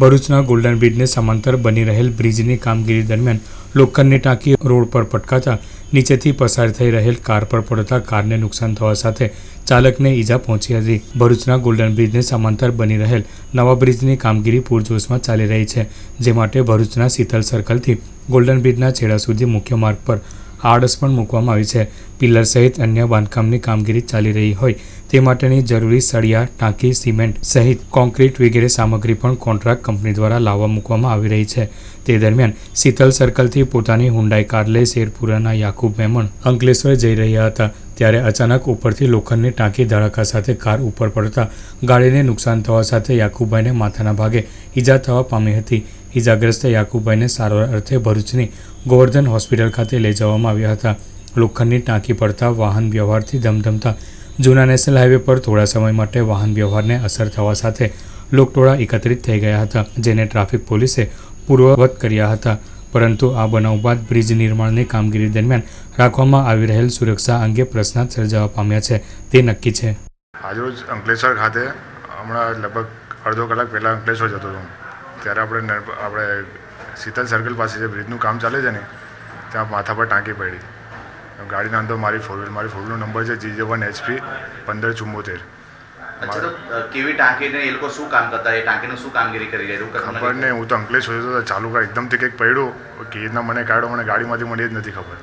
ભરૂચના ગોલ્ડન બ્રિજને સમાંતર બની રહેલ બ્રિજની કામગીરી દરમિયાન લોખંડની ટાંકી રોડ પર પટકાતા નીચેથી પસાર થઈ રહેલ કાર પર પડતા કારને નુકસાન થવા સાથે ચાલકને ઈજા પહોંચી હતી. ભરૂચના ગોલ્ડન બ્રિજને સમાંતર બની રહેલ નવા બ્રિજની કામગીરી પૂરજોશમાં ચાલી રહી છે, જે માટે ભરૂચના શીતલ સર્કલથી ગોલ્ડન બ્રિજના છેડા સુધી મુખ્ય માર્ગ પર આડસ પણ મૂકવામાં આવી છે. પિલ્લર સહિત અન્ય બાંધકામની કામગીરી ચાલી રહી હોય તે માટેની જરૂરી સળિયા, ટાંકી, સિમેન્ટ સહિત કોન્ક્રીટ વગેરે સામગ્રી પણ કોન્ટ્રાક્ટ કંપની દ્વારા લાવવા મૂકવામાં આવી રહી છે. તે દરમિયાન શીતલ સર્કલથી પોતાની હુંડાઈ કાર લઈ શેરપુરાના યાકુબ મેમણ અંકલેશ્વર જઈ રહ્યા હતા ત્યારે અચાનક ઉપરથી લોખંડની ટાંકી ધડાકા સાથે કાર ઉપર પડતા ગાડીને નુકસાન થવા સાથે યાકુબભાઈને માથાના ભાગે ઈજા થવા પામી હતી. ઈજાગ્રસ્ત યાકુબભાઈને સારવાર અર્થે ભરૂચની ગોવર્ધન હોસ્પિટલ ખાતે લઈ જવામાં આવ્યા હતા. લોખંડની ટાંકી પડતા વાહન વ્યવહારથી ધમધમતા. જૂના નેશનલ હાઈવે પર થોડા સમય માટે વાહન વ્યવહારને અસર થવા સાથે લોકટોળા એકત્રિત થઈ ગયા હતા, જેને ટ્રાફિક પોલીસે પૂર્વવત કર્યા હતા. પરંતુ આ બનાવ બાદ બ્રિજ નિર્માણની કામગીરી દરમિયાન રાખવામાં આવી રહેલ સુરક્ષા અંગે પ્રશ્ન સર્જાવા પામ્યા છે. તે નક્કી છે. આજરોજ અંકલેશ્વર ખાતે હમણાં લગભગ અડધો કલાક પહેલાં અંકલેશ્વર જતો હતો. ત્યારે આપણે આપણે શીતલ સર્કલ પાસે જે બ્રિજનું કામ ચાલે છે ને ત્યાં માથા પર ટાંકી પડી. ગાડીના અંદર મારી ફોર વ્હીલ મારી ફોર વ્હીલનો નંબર છે જી જે વન એચપી પંદર ચુમ્મોતેર કેવી ટાંકીને એ લોકો શું કામ કરતા? એ ટાંકીનું શું કામગીરી કરી રહ્યા? ખબર નહીં હું તો અંકલેશ હોય તો ચાલુ કરે. એકદમથી કંઈક પડ્યું. કે રીતના મને કાઢ્યો મને ગાડીમાંથી મને એ જ નથી ખબર.